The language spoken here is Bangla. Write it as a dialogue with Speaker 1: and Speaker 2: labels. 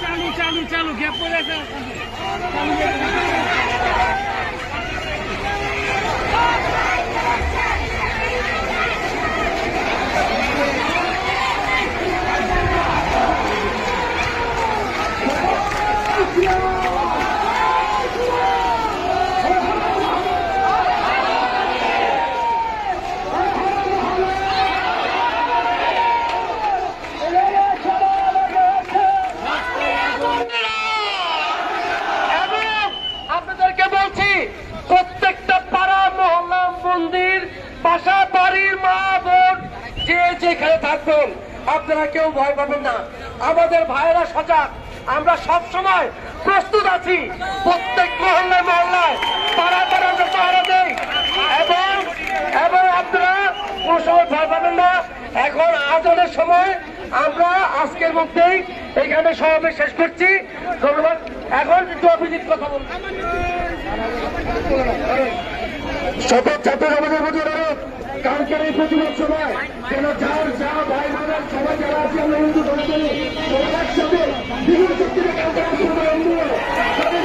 Speaker 1: চালু চালু চালু গ্যাপ পড়ে আছে
Speaker 2: বাসা বাড়ির মা বোন, যে যেখানে থাকবেন, আপনারা কেউ ভয় পাবেন না। আমাদের ভাইয়েরা সজাগ। আমরা সব সময় প্রস্তুত আছি। প্রত্যেক মহল্লায় মহল্লায় পাড়া পাড়া পাহারা দেই এবং এবং আপনারা কোনো সময় ভয় পাবেন না। এখন আজনের সময় আমরা আজকের মধ্যেই এখানে সমাবেশ শেষ করছি। ধন্যবাদ। এখন একটু অভিজিৎ কথা বলছি
Speaker 3: শপথ ছাত্র সমাজের প্রতি অনুরোধ কালকের এই প্রতিবাদ সভায় যেন যার যা ভাই বোনের সবাই যারা আছে, আমরা হিন্দু সবাই একসাথে বিভিন্ন শক্তিকে কালকে কালকে